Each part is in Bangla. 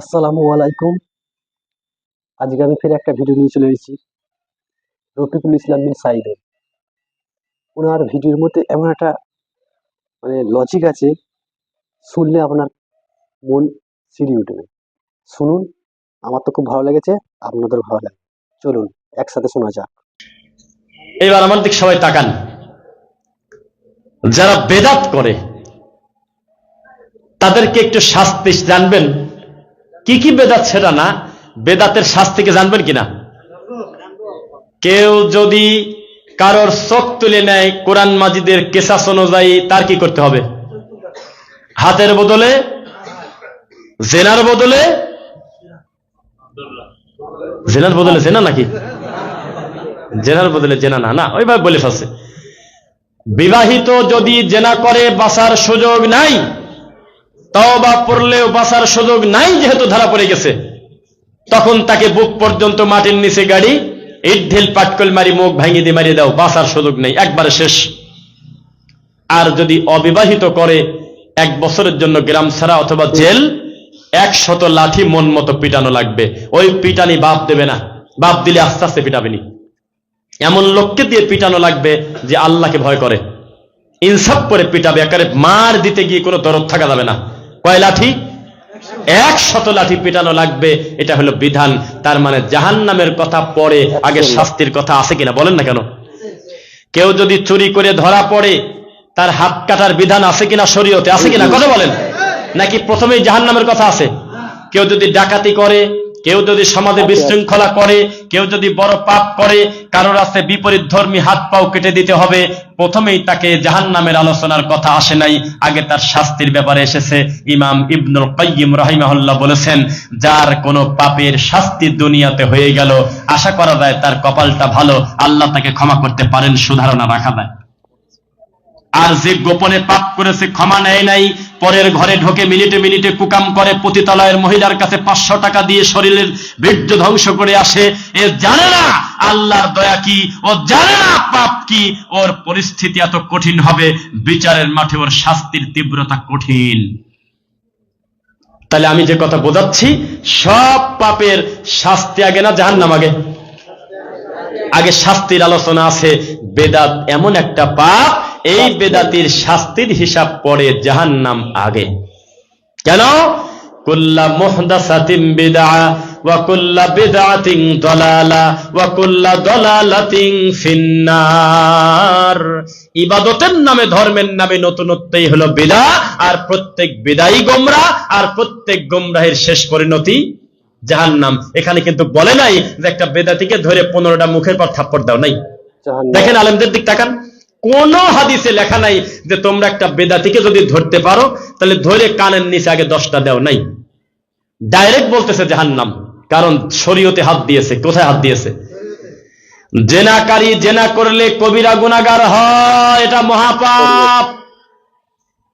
আসসালামু আলাইকুম। আজকে আমি ফের একটা ভিডিও নিয়ে চলে এসেছি। রফিকুল ইসলাম বিন সাইদের। ওনার ভিডিওর মধ্যে এমন একটা মানে লজিক আছে, শুনলে আপনার মন সিঁড়ি উঠবে। শুনুন, আমার তো খুব ভালো লেগেছে আপনাদের ভালো লাগে চলুন, একসাথে শোনা যাক। এবার আমার দিক সবাই তাকান। যারা বেদাত করে, তাদেরকে একটু শাস্তি জানবেন। কি কি বেদাত সেটা না? বেদাতের শাস্তিকে জানবেন কিনা? কেউ যদি কারোর চোখ তুলে নেয় কোরআন মাজিদের কেসাস অনুযায়ী, তার কি করতে হবে? হাতের বদলে? জেনার বদলে? জেনার বদলে জেনা নাকি? জেনার বদলে জেনা না না, ওইভাবে বলে ফেলছে। বিবাহিত যদি জেনা করে বাসার সুযোগ নাই তওবা পড়লেও বাঁচার সুযোগ নাই যেহেতু ধরা পড়ে গেছে। তখন তাকে বুক পর্যন্ত মাটির নিচে গাড়ি, ইট ঢিল, পাটকল মারি, মুখ ভাঙিয়ে দিয়ে মারিয়ে দাও, বাঁচার সুযোগ নেই, একবারে শেষ। আর যদি অবিবাহিত করে এক বছরের জন্য গ্রাম ছাড়া অথবা জেল, একশত লাঠি মন মতো পিটানো লাগবে। ওই পিটানি বাপ দেবে না। বাপ দিলে আস্তে আস্তে পিটাবেনি। এমন লোককে দিয়ে পিটানো লাগবে যে আল্লাহকে ভয় করে। ইনসাফ করে পিটাবে। একারে মার দিতে গিয়ে কোনো দরদ থাকা যাবে না। কয় লাঠি? এক শত লাঠি পিটানো লাগবে, এটা হলো বিধান। তার মানে জাহান নামের কথা পরে আগে শাস্তির কথা আছে কিনা বলেন না কেন? কেউ যদি চুরি করে ধরা পড়ে, তার হাত কাটার বিধান আছে কিনা শরীয়তে? আছে কিনা? কথা বলেন। নাকি প্রথমেই জাহান নামের কথা আছে? কেউ যদি ডাকাতি করে কেউ যদি সমাজে বিশৃঙ্খলা করে কেউ যদি বড় পাপ করে কারোর আছে বিপরীত ধর্মী হাত পাও কেটে দিতে হবে। প্রথমেই তাকে জাহান নামের আলোচনার কথা আসে নাই। আগে তার শাস্তির ব্যাপারে এসেছে ইমাম ইবনুল কাইয়িম রাহিমাহুল্লাহ বলেছেন যার কোনো পাপের শাস্তি দুনিয়াতে হয়ে গেল আশা করা যায় তার কপালটা ভালো আল্লাহ তাকে ক্ষমা করতে পারেন সুধারণা রাখা যায়। আর যে গোপনে পাপ করেছে, ক্ষমা নেয় নাই। পরের ঘরে ঢোকে মিনিটে মিনিটে কুকাম করে, পতিতলয়ের মহিলার কাছে পাঁচশো টাকা দিয়ে শরীরের বীর্য ধ্বংস করে আসে। এ জানে না আল্লাহর দয়া কি, ও জানে না পাপ কি, ওর পরিস্থিতি এত কঠিন হবে, বিচারের মাঠে ওর শাস্তির তীব্রতা কঠিন। তাহলে আমি যে কথা বোঝাচ্ছি, সব পাপের শাস্তি আগে না জাহান্নাম আগে? আগে শাস্তির আলোচনা আছে, বেদাত এমন একটা পাপ এই বেদাতির শাস্তির হিসাব পড়ে জাহান্নাম আগে। কেন? কুল্লা মুহদাসাতিন বিদআ ওয়া কুল্লা বিদআতিন দালালা ওয়া কুল্লা দালালাতিন ফিন্নার। ইবাদতের নামে ধর্মের নামে নতুনত্বই হলো বিদা আর প্রত্যেক বিদায়ী গোমরা আর প্রত্যেক গোমরাহের শেষ পরিণতি জাহান নাম এখানে কিন্তু বলে নাই যে একটা বেদাতিকে ধরে পনেরোটা মুখের পর থাপ্পড় দাও নাই? দেখেন আলেমদের দিক তাকান। কোন হাদিসে লেখা নাই যে তোমরা একটা বেদাতিকে যদি ধরতে পারো, তাহলে ধরে কানের নিচে আগে দশটা দাও নাই। ডাইরেক্ট বলতেছে জাহান্নাম, কারণ শরীয়তে হাত দিয়েছে। কোথায় হাত দিয়েছে? জেনাকারী জেনা করলে কবিরা গুনাগার হয়, এটা মহাপাপ।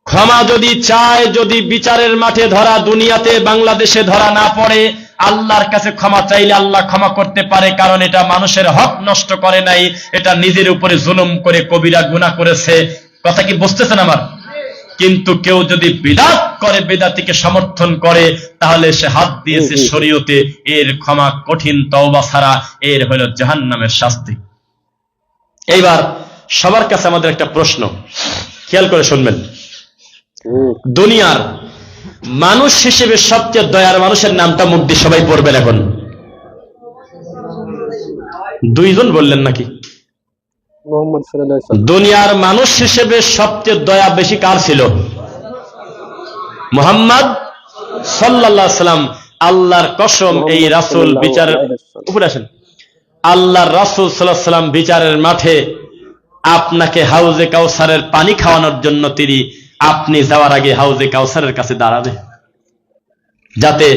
ক্ষমা যদি চায়, যদি বিচারের মাঠে ধরা, দুনিয়াতে বাংলাদেশে ধরা না পড়ে আল্লাহর কাছে ক্ষমা চাইলে আল্লাহ ক্ষমা করতে পারে কারণ এটা মানুষের হক নষ্ট করে নাই এটা নিজের উপরে জুলুম করে কবিরা গুণা করেছে। কথা কি বুঝতেছেন আমার? কিন্তু কেউ যদি বিদাত করে বেদাতিকে সমর্থন করে তাহলে সে হাত দিয়েছে শরীয়তে এর ক্ষমা কঠিন তওবা ছাড়া এর হলো জাহান্নামের শাস্তি। এইবার সবার কাছে আমাদের একটা প্রশ্ন খেয়াল করে শুনবেন। দুনিয়ার মানুষ হিসেবে সবচেয়ে দয়ার মানুষের নামটা মুখ দিয়ে সবাই পড়বেন এখন। দুইজন বললেন নাকি। দুনিয়ার মানুষ হিসেবে সবচেয়ে দয়া বেশি কার ছিল? মোহাম্মদ সাল্লাম আল্লাহর কসম এই রাসূল বিচারের উপরে আসেন। আল্লাহর রাসূল আলাইহি সাল্লাম বিচারের মাঠে আপনাকে হাউজে কাউসারের পানি খাওয়ানোর জন্য তিনি আপনি যাওয়ার আগে হাউজে কাউসারের কাছে দাঁড়াবে। যাতে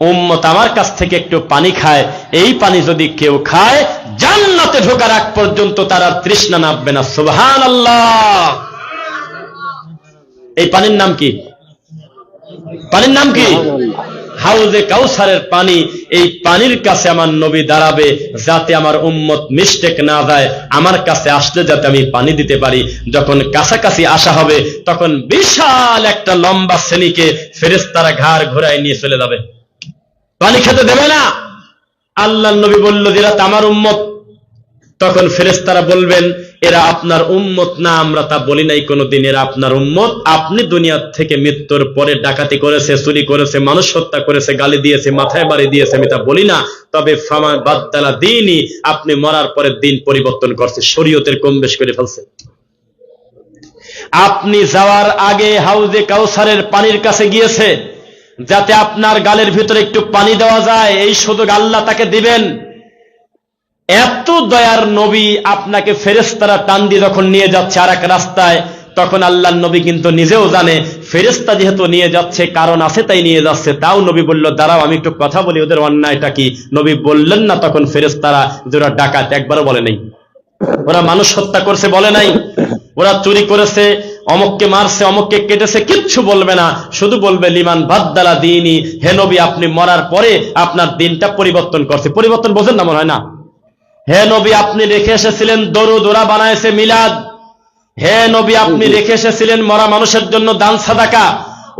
উম্মত আমার কাছ থেকে একটু পানি খায়। এই পানি যদি কেউ খায়, জান্নাতে ঢোকার আগ পর্যন্ত তারা তৃষ্ণা নামবে না। সুবহান আল্লাহ এই পানির নাম কি? পানির নাম কি? হাউজে কাউসারের পানি, এই পানির কাছে আমার নবী দাঁড়াবে যাতে আমার উম্মত মিস্টেক না যায় আমার কাছে আসলে যাতে আমি পানি দিতে পারি। যখন কাছাকাছি আসা হবে, তখন বিশাল একটা লম্বা শ্রেণীকে ফেরেস্তারা ঘাড় ঘোরায় নিয়ে চলে যাবে। পানি খেতে দেবে না। আল্লাহ নবী বলল যেটা আমার উম্মত তখন ফেরেশতারা বলবেন, এরা আপনার উম্মত না, আমরা তা বলি নাই কোনোদিন। এরা আপনার উম্মত। আপনি দুনিয়ার থেকে মৃত্যুর পরে ডাকাতি করেছে, চুরি করেছে, মানুষ হত্যা করেছে, গালি দিয়েছে, মাথায় বাড়ি দিয়েছে, আমি তা বলি না। তবে বাদ্দালা দিনই আপনি মরার পরে দিন পরিবর্তন করছে, শরীয়তের কম বেশ করে ফেলছে। আপনি যাওয়ার আগে হাউজে কাউসারের পানির কাছে গিয়েছে, যাতে আপনার গালের ভিতরে একটু পানি দেওয়া যায়। এই সুযোগ আল্লাহ তাকে দিবেন। এত দয়ার নবী আপনাকে ফেরেস্তারা টান দিয়ে যখন নিয়ে যাচ্ছে আর এক রাস্তায়, তখন আল্লাহ নবী কিন্তু নিজেও জানে ফেরেস্তা যেহেতু নিয়ে যাচ্ছে, কারণ আছে তাই নিয়ে যাচ্ছে, তাও নবী বলল, দাঁড়াও, আমি একটু কথা বলি, ওদের অন্যায়টা কি? নবী বললেন না তখন ফেরেস্তারা যে ওরা ডাকাত, একবারও বলে নেই। ওরা মানুষ হত্যা করছে বলে নাই। ওরা চুরি করেছে, অমককে মারছে, অমককে কেটেছে, কিচ্ছু বলবে না। শুধু বলবে, লিমান বাদ্দালা দিনই হে নবী, আপনি মরার পরে আপনার দিনটা পরিবর্তন করছে। পরিবর্তন বোঝেন না মনে হয় না? হে নবী আপনি রেখে এসেছিলেন দরুদ ওরা বানাইছে মিলাদ। হে নবী আপনি রেখে এসেছিলেন মরা মানুষের জন্য দান সাদাকা।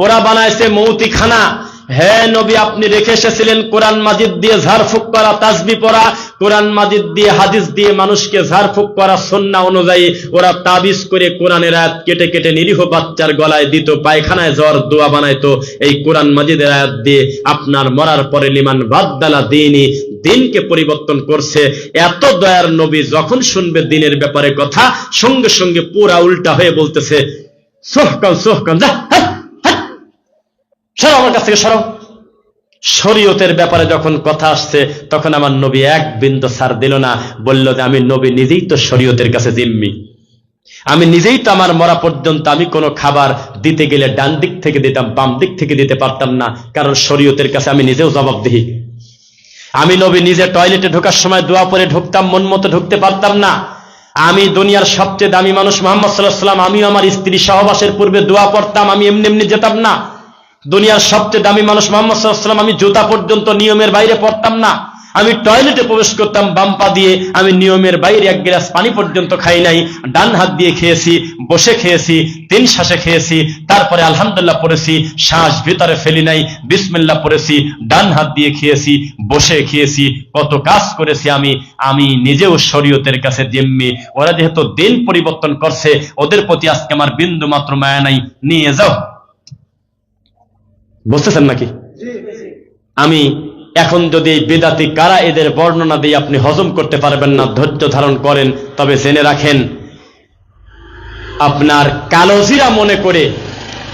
ওরা বানাইছে মৌতিখানা। হে নবী আপনি রেখে এসেছিলেন কোরআন মাজিদ দিয়ে ঝাড়ফুক করা তাসবি পড়া। কোরআন মাজিদ দিয়ে হাদিস দিয়ে মানুষকে ঝাড়ফুক করা সন্না অনুযায়ী ওরা তাবিজ করে কোরআনের আয়াত কেটে কেটে নিরীহ বাচ্চার গলায় দিত পায়খানায় জ্বর দোয়া বানাইতো। এই কোরআন মাজিদের আয়াত দিয়ে আপনার মরার পরে লিমান বাদ্দালা দিনই দিনকে পরিবর্তন করছে। এত দয়ার নবী যখন শুনবে দিনের ব্যাপারে কথা, সঙ্গে সঙ্গে পুরা উল্টা হয়ে বলতেছে সোহকান সোহকান যা। সরো আমার কাছ থেকে, সরো। শরীয়তের ব্যাপারে যখন কথা আসছে, তখন আমার নবী এক বিন্দু সার দিল না, বলল যে, আমি নবী নিজেই তো শরীয়তের কাছে জিম্মি। আমি নিজেই তো আমার মরা পর্যন্ত আমি কোনো খাবার দিতে গেলে ডান দিক থেকে দিতাম, বাম দিক থেকে দিতে পারতাম না, কারণ শরীয়তের কাছে আমি নিজেও জবাবদিহি। আমি নবী নিজে টয়লেটে ঢোকার সময় দোয়া পরে ঢুকতাম, মন মতো ঢুকতে পারতাম না। আমি দুনিয়ার সবচেয়ে দামি মানুষ মোহাম্মদ সাল্লাহ সাল্লাম আমিও আমার স্ত্রী সহবাসের পূর্বে দোয়া পড়তাম, আমি এমনি এমনি যেতাম না। দুনিয়ার সবচেয়ে দামি মানুষ মোহাম্মদ সাল্লাহ সাল্লাম আমি জুতা পর্যন্ত নিয়মের বাইরে পড়তাম না। আমি টয়লেটে প্রবেশ করতাম বাম পা দিয়ে। আমি নিয়মের বাইরে এক গ্লাস পানি পর্যন্ত খাই নাই। ডান হাত দিয়ে খেয়েছি বসে খেয়েছি তিন শ্বাসে খেয়েছি তারপরে আলহামদুল্লাহ পড়েছি শ্বাস ভিতরে ফেলি নাই বিসমিল্লাহ পড়েছি ডান হাত দিয়ে খেয়েছি বসে খেয়েছি কত কাজ করেছি আমি আমি নিজেও শরীয়তের কাছে জিম্মি। ওরা যেহেতু দিন পরিবর্তন করছে ওদের প্রতি আজকে আমার বিন্দু মাত্র মায়া নাই নিয়ে যাও। বুঝতেছেন নাকি? আমি এখন যদি বেদাতি কারা এদের বর্ণনা দিয়ে আপনি হজম করতে পারবেন না, ধৈর্য ধারণ করেন, তবে জেনে রাখেন, আপনার কালোজিরা মনে করে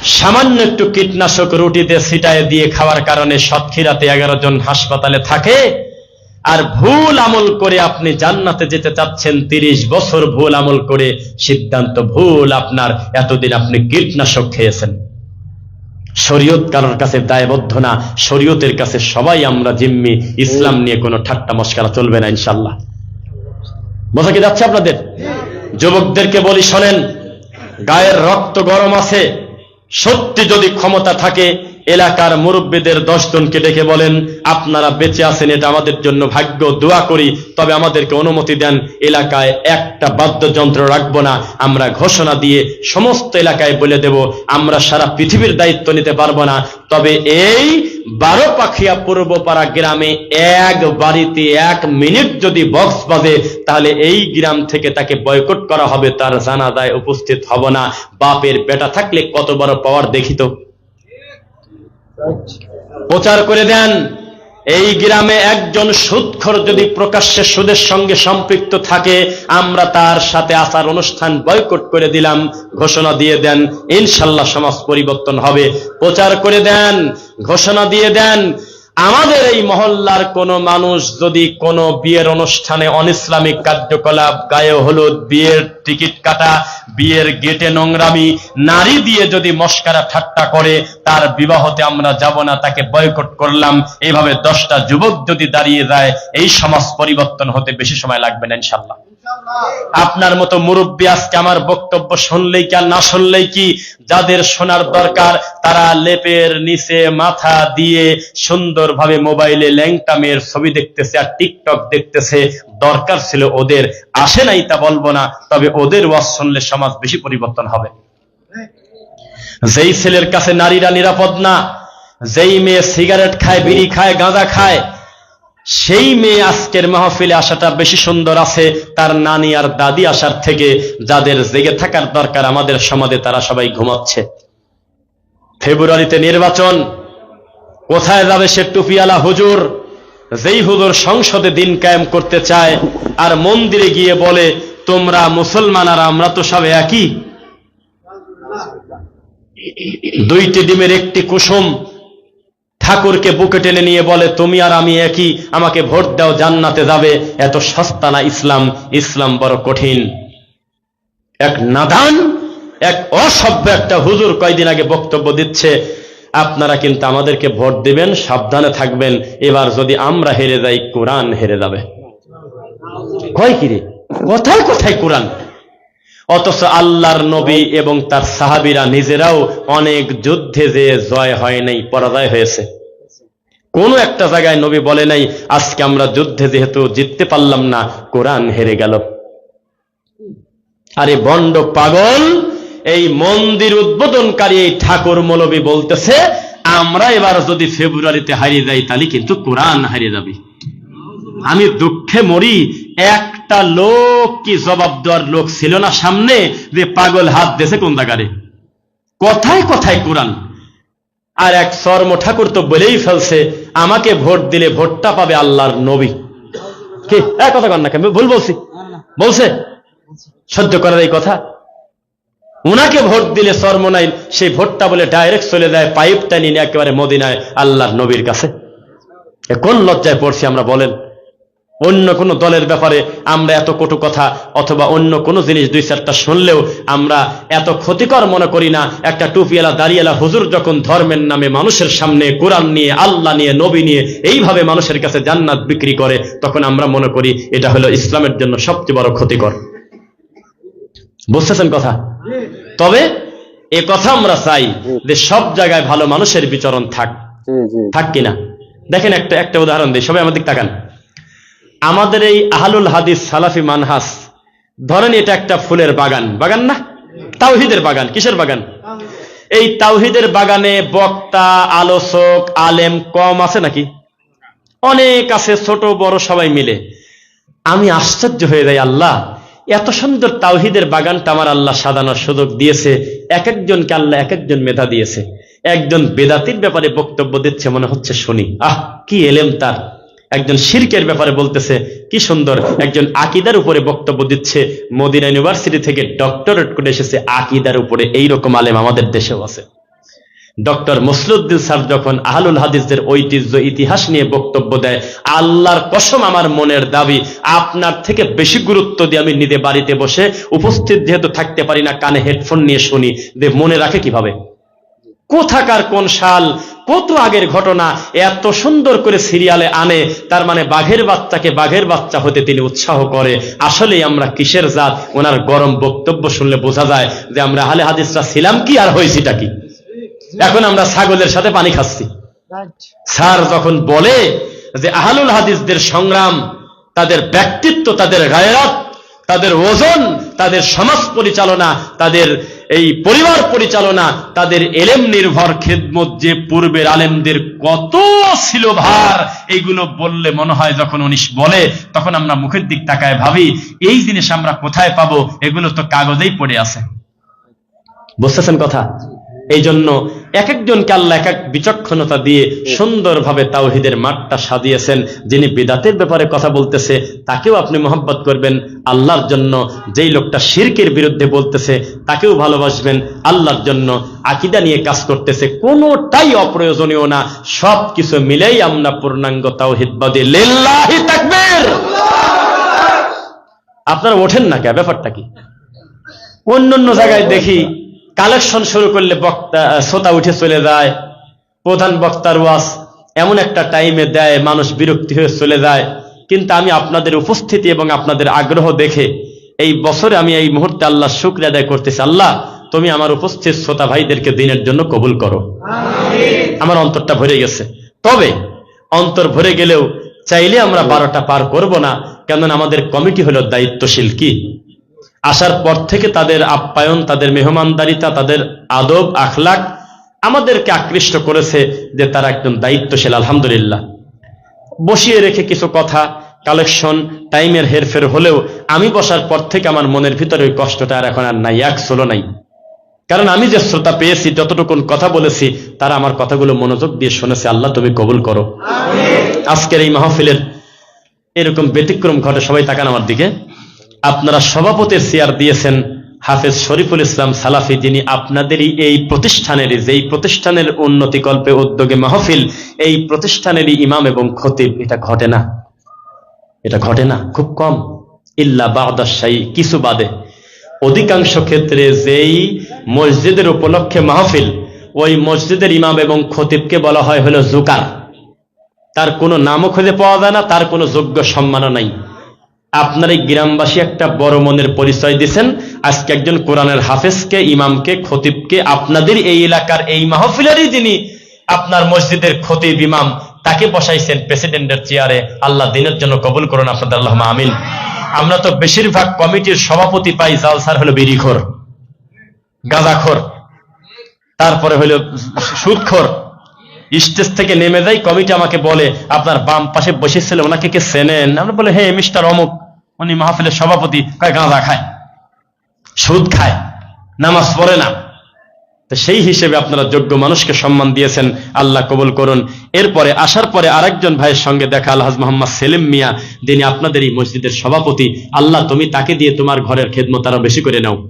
সামান্য একটু কীটনাশক রুটিতে ছিটায় দিয়ে খাওয়ার কারণে সৎক্ষীরাতে এগারো জন হাসপাতালে থাকে, আর ভুল আমল করে আপনি জান্নাতে যেতে চাচ্ছেন, তিরিশ বছর ভুল আমল করে সিদ্ধান্ত ভুল আপনার, এতদিন আপনি কীটনাশক খেয়েছেন। শরীয়ত কারোর কাছে দায়বদ্ধ না, শরীয়তের কাছে সবাই আমরা জিম্মি। ইসলাম নিয়ে কোনো ঠাট্টা মস্কারা চলবে না ইনশাল্লাহ বোঝা কি যাচ্ছে আপনাদের? যুবকদেরকে বলি, শোনেন, গায়ের রক্ত গরম আছে, সত্যি যদি ক্ষমতা থাকে এলাকার মুরব্বীদের দশ জনকে ডেকে বলেন, আপনারা বেঁচে আছেন, এটা আমাদের জন্য ভাগ্য, দোয়া করি। তবে আমাদেরকে অনুমতি দেন, এলাকায় একটা বাদ্যযন্ত্র রাখব না। আমরা ঘোষণা দিয়ে সমস্ত এলাকায় বলে দেব, আমরা সারা পৃথিবীর দায়িত্ব নিতে পারব না। তবে এই বারো পাখিয়া পূর্বপাড়া গ্রামে এক বাড়িতে এক মিনিট যদি বক্স বাজে, তাহলে এই গ্রাম থেকে তাকে বয়কট করা হবে, তার জানাজায় উপস্থিত হব না। বাপের বেটা থাকলে কত বড় পাওয়ার দেখিত প্রচার করে দেন। এই গ্রামে একজন সুৎখর যদি প্রকাশ্যে সুদের সঙ্গে সম্পৃক্ত থাকে, আমরা তার সাথে আসার অনুষ্ঠান বয়কট করে দিলাম, ঘোষণা দিয়ে দেন, ইনশাল্লাহ সমাজ পরিবর্তন হবে। প্রচার করে দেন, ঘোষণা দিয়ে দেন আমাদের এই মহল্লার কোন মানুষ যদি কোনো বিয়ের অনুষ্ঠানে অনিসলামিক কার্যকলাপ, গায়ে হলুদ, বিয়ের টিকিট কাটা, বিয়ের গেটে নোংরামি, নারী দিয়ে যদি মস্কারা ঠাট্টা করে, তার বিবাহতে আমরা যাব না, তাকে বয়কট করলাম। এইভাবে দশটা যুবক যদি দাঁড়িয়ে যায়, এই সমাজ পরিবর্তন হতে বেশি সময় লাগবে না ইনশাল্লাহ আপনার মতো মুরব্বী আজকে আমার বক্তব্য শুনলেই কি না শুনলেই কি? যাদের শোনার দরকার, তারা লেপের নিচে মাথা দিয়ে সুন্দরভাবে মোবাইলে ল্যাংটা মেয়ের ছবি দেখতেছে আর টিকটক দেখতেছে। দরকার ছিল ওদের। আসে নাই তা বলব না, তবে ওদের ওয়াজ শুনলে সমাজ বেশি পরিবর্তন হবে। যেই ছেলের কাছে নারীরা নিরাপদ না, যেই মেয়ে সিগারেট খায়, বিড়ি খায়, গাঁজা খায় সেই মেয়ে আজকের মাহফিলে আসাটা বেশি সুন্দর আছে, তার নানি আর দাদি আসার থেকে যাদের জেগে থাকার দরকার আমাদের সমাজে তারা সবাই ঘুমাচ্ছে। ফেব্রুয়ারিতে নির্বাচন, কোথায় যাবে সে টুপিয়ালা হুজুর? যেই হুজুর সংসদে দিন কায়েম করতে চায় আর মন্দিরে গিয়ে বলে, তোমরা মুসলমান আর আমরা তো সব একই। দুইটি ডিমের একটি কুসুম ঠাকুরকে বুকে টেনে নিয়ে বলে, তুমি আর আমি একই, আমাকে ভোট দাও, জান্নাতে যাবে। এত সস্তা না ইসলাম ইসলাম বড় কঠিন। এক নাদান, এক অসভ্য একটা হুজুর কয়দিন আগে বক্তব্য দিচ্ছে, আপনারা কিন্তু আমাদেরকে ভোট দিবেন, সাবধানে থাকবেন, এবার যদি আমরা হেরে যাই, কোরআন হেরে যাবে। কয় কিরে কোথায় কোথায় কোরআন। অথচ আল্লাহর নবী এবং তার সাহাবিরা নিজেরাও অনেক যুদ্ধে যে জয় হয় নাই, পরাজয় হয়েছে। কোন একটা জায়গায় নবী বলে নাই, আজকে আমরা যুদ্ধে যেহেতু জিততে পারলাম না, কোরআন হেরে গেল। আরে বন্ড পাগল, এই মন্দির উদ্বোধনকারী এই ঠাকুর মৌলবী বলতেছে, আমরা এবার যদি ফেব্রুয়ারিতে হারিয়ে যাই, তাহলে কিন্তু কোরআন হারিয়ে যাবে। আমি দুঃখে মরি, একটা লোক কি জবাব দেওয়ার লোক ছিল না সামনে? যে পাগল হাত দেশে কোন জায়গারে? কথায় কথায় কোরআন। আর এক শর্ম ঠাকুর তো বলেই ফেলছে, আমাকে ভোট দিলে ভোটটা পাবে আল্লাহর নবী। কি? এক কথা কর না কেন? ভুল বলছি। বলছে? সহ্য করার এই কথা? উনাকে ভোট দিলে সর্বনাইল সেই ভোটটা বলে ডাইরেক্ট চলে যায় পাইপটা নিয়ে একেবারে মদিনায় আল্লাহর নবীর কাছে। কোন লজ্জায় পড়ছি আমরা বলেন? অন্য কোন দলের ব্যাপারে আমরা এত কটু কথা অথবা অন্য কোনো জিনিস দুই চারটা শুনলেও আমরা এত ক্ষতিকর মনে করি না। একটা টুপিয়ালা দাঁড়িয়ালা হুজুর যখন ধর্মের নামে মানুষের সামনে কোরআন নিয়ে আল্লাহ নিয়ে নবী নিয়ে এইভাবে মানুষের কাছে জান্নাত বিক্রি করে তখন আমরা মনে করি এটা হলো ইসলামের জন্য সবচেয়ে বড় ক্ষতিকর। বুঝতেছেন কথা? তবে এ কথা আমরা চাই যে সব জায়গায় ভালো মানুষের বিচরণ থাক। থাক কিনা? দেখেন একটা একটা উদাহরণ দিই সবাই আমাদের তাকান। আমাদের এই আহলুল হাদিস সালাফি মানহাস, ধরেন এটা একটা ফুলের বাগান। বাগান না? তাওহিদের বাগান। কিসের বাগান? এই তাওহিদের বাগানে বক্তা, আলোচক, আলেম কম আছে নাকি? অনেক আছে, ছোট, বড়, সবাই মিলে। আমি আশ্চর্য হয়ে যাই, আল্লাহ, এত সুন্দর তাওহিদের বাগানটা আমার আল্লাহ সাজানোর সুযোগ দিয়েছে। এক একজনকে আল্লাহ এক একজন মেধা দিয়েছে। একজন বেদাতির ব্যাপারে বক্তব্য দিচ্ছে, মনে হচ্ছে শুনি। আহ, কি এলেম তার। একজন শিরকের ব্যাপারে বলতেছে, কি সুন্দর, একজন আকিদার উপরে বক্তব্য দিচ্ছে। মদিনা ইউনিভার্সিটি থেকে ডক্টরেট করে এসেছে, আকিদার উপরে এইরকম আলেম আমাদের দেশেও আছে। ডক্টর মসলুদ্দিন স্যার যখন আহলুল হাদিসদের ঐতিহ্য, ইতিহাস নিয়ে বক্তব্য দেয়, আল্লাহর কসম আমার মনের দাবি, আপনার থেকে বেশি গুরুত্ব দিয়ে আমি নিজে বাড়িতে বসে উপস্থিত যেহেতু থাকতে পারি না, কানে হেডফোন নিয়ে শুনি। যে মনে রাখে কীভাবে? কোথাকার কোন সাল কত আগের ঘটনা এত সুন্দর করে সিরিয়ালে আনে, তার মানে বাঘের বাচ্চাকে বাঘের বাচ্চা হতে তিনি উৎসাহ করে। আসলেই আমরা কিসের জাত? ওনার গরম বক্তব্য শুনলে বোঝা যায় যে আমরা আহলে হাদিসরা ছিলাম কি আর হয়েছিটা কি? এখন আমরা ছাগলের সাথে পানি খাচ্ছি। স্যার যখন বলে যে আহলুল হাদিসদের সংগ্রাম, তাদের ব্যক্তিত্ব, তাদের গায়রাত, তাদের ওজন, তাদের সমাজ পরিচালনা, তাদের এই পরিবার পরিচালনা, তাদের এলেম নির্ভর খেদমত যে পূর্বের আলেমদের কত ছিল ভার, এইগুলো বললে মনে হয় যখন উনিশ বলে, তখন আমরা মুখের দিক তাকায় ভাবি, এই জিনিস আমরা কোথায় পাবো? এগুলো তো কাগজেই পড়ে আছে। বুঝতেছেন কথা? এই জন্য এক একজনকে আল্লাহ এক এক বিচক্ষণতা দিয়ে সুন্দরভাবে তাওহিদের মাঠটা সাজিয়েছেন যিনি বিদাতের ব্যাপারে কথা বলতেছে তাকেও আপনি মোহাব্বত করবেন। আল্লাহর জন্য যেই লোকটা শিরকের বিরুদ্ধে বলতেছে তাকেও ভালোবাসবেন। আল্লাহর জন্য আকিদা নিয়ে কাজ করতেছে কোনোটাই অপ্রয়োজনীয় না। সব কিছু মিলেই আমরা পূর্ণাঙ্গ তাওহিদবাদী লিল্লাহি তাকবীর! আপনারা ওঠেন না কে? ব্যাপারটা কি? অন্য অন্য জায়গায় দেখি কালেকশন শুরু করলে বক্তা শ্রোতা উঠে চলে যায় প্রধান বক্তার ওয়াজ এমন একটা টাইমে দেয় মানুষ বিরক্তি হয়ে চলে যায়। কিন্তু আমি আপনাদের উপস্থিতি এবং আপনাদের আগ্রহ দেখে এই বছরে আমি এই মুহূর্তে আল্লাহ শুক্র আদায় করতেছি। আল্লাহ তুমি আমার উপস্থিত শ্রোতা ভাইদেরকে দিনের জন্য কবুল করো। আমার অন্তরটা ভরে গেছে। তবে অন্তর ভরে গেলেও চাইলে আমরা বারোটা পার করব না কেননা আমাদের কমিটি হলো দায়িত্বশীল কি? আসার পর থেকে তাদের আপ্যায়ন তাদের মেহমানদারিতা তাদের আদব আখলাক আমাদেরকে আকৃষ্ট করেছে যে তারা একজন দায়িত্বশীল আলহামদুলিল্লাহ। বসিয়ে রেখে কিছু কথা কালেকশন টাইমের হেরফের হলেও আমি বসার পর থেকে আমার মনের ভিতরে ওই কষ্টটা আর এখন আর নাই এক সোলো নাই। কারণ আমি যে শ্রোতা পেয়েছি যতটুকুন কথা বলেছি তারা আমার কথাগুলো মনোযোগ দিয়ে শুনেছে আল্লাহ তুমি কবুল করো। আজকের এই মাহফিলের এরকম ব্যতিক্রম ঘটে সবাই তাকান আমার দিকে। আপনারা সভাপতির চেয়ার দিয়েছেন হাফেজ শরীফুল ইসলাম সালাফি, যিনি আপনাদেরই এই প্রতিষ্ঠানের, যেই প্রতিষ্ঠানের উন্নতি কল্পে উদ্যোগে মাহফিল, এই প্রতিষ্ঠানেরই ইমাম এবং খতিব। এটা ঘটে না। এটা ঘটে না, খুব কম। ইল্লা বাদাসাই কিছু বাদে। অধিকাংশ ক্ষেত্রে যেই মসজিদের উপলক্ষে মাহফিল, ওই মসজিদের ইমাম এবং খতিবকে বলা হয় হলো জুকার। তার কোনো নামও খুঁজে পাওয়া যায় না, তার কোনো যোগ্য সম্মানও নাই। আপনার এই গ্রামবাসী একটা বড় মনের পরিচয় দিছেন আজকে একজন কোরআনের হাফেজকে, ইমামকে, খতিবকে, আপনাদের এই এলাকার এই মাহফিলেরই যিনি আপনার মসজিদের খতিব ইমাম, তাকে বসাইছেন প্রেসিডেন্টের চেয়ারে। আল্লাহ দিনের জন্য কবুল করুন আপনাদের আল্লাহ আমিন। আমরা তো বেশিরভাগ কমিটির সভাপতি পাই, জালসার হলো বিড়িখোর, গাঁজাখোর, তারপরে হলো সুদখোর। স্টেজ থেকে নেমে যাই কমিটি আমাকে বলে, আপনার বাম পাশে বসেছিল, ওনাকে কে চেনেন? আমরা বলে, হে, মিস্টার অমুক, উনি মাহফিলের সভাপতি, কয় গাঁজা খায়, সুদ খায়, নামাজ পড়ে না। তো সেই হিসেবে আপনারা যোগ্য মানুষকে সম্মান দিয়েছেন, আল্লাহ কবুল করুন। এরপরে, আসার পরে আরেকজন ভাইয়ের সঙ্গে দেখা, আলহাজ মোহাম্মদ সেলিম মিয়া, যিনি আপনাদের এই মসজিদের সভাপতি। আল্লাহ, তুমি তাকে দিয়ে তোমার ঘরের খেদমত আরও বেশি করে নাও।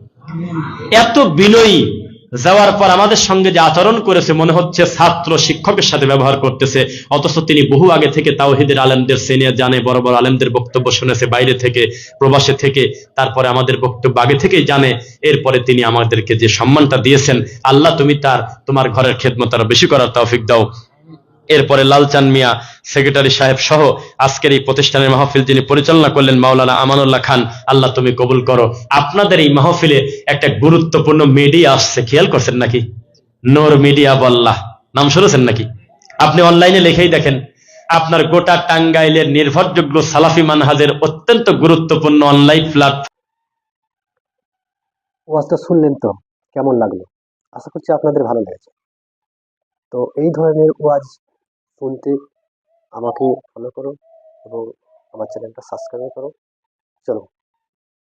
এত বিনয়ী যাওয়ার পর আমাদের সঙ্গে যে আচরণ করেছে, মনে হচ্ছে ছাত্র শিক্ষকের সাথে ব্যবহার করতেছে। অথচ তিনি বহু আগে থেকে তাওহিদের আলেমদের সিনিয়র জানে, বড় বড় আলেমদের বক্তব্য শুনেছে, বাইরে থেকে, প্রবাসে থেকে, তারপরে আমাদের বক্তব্য আগে থেকেই জানে। এরপরে তিনি আমাদেরকে যে সম্মানটা দিয়েছেন, আল্লাহ তুমি তার, তোমার ঘরের খেদমত আরও বেশি করার তৌফিক দাও। এরপরে লালচান মিয়া সেক্রেটারি সাহেব সহ আজকের এই প্রতিষ্ঠানের মাহফিল যিনি পরিচালনা করলেন মাওলানা আমানুল্লাহ খান। আল্লাহ তুমি কবুল করো। আপনাদের এই মাহফিলে একটা গুরুত্বপূর্ণ মিডিয়া আসছে। খেয়াল করছেন নাকি? নোর মিডিয়া বল্লাহ নাম শুনেছেন নাকি? আপনি অনলাইনে লিখেই দেখেন, আপনার গোটা টাঙ্গাইলের নির্ভরযোগ্য সালাফি মানহাজের অত্যন্ত গুরুত্বপূর্ণ অনলাইন প্ল্যাটফর্ম ওয়াজটা শুনলেন তো, কেমন লাগল? আশা করছি আপনাদের ভালো লেগেছে। তো এই ধরনের ওয়াজ শুনতে আমাকে ফলো করো এবং আমার চ্যানেলটা সাবস্ক্রাইব করো। চলো।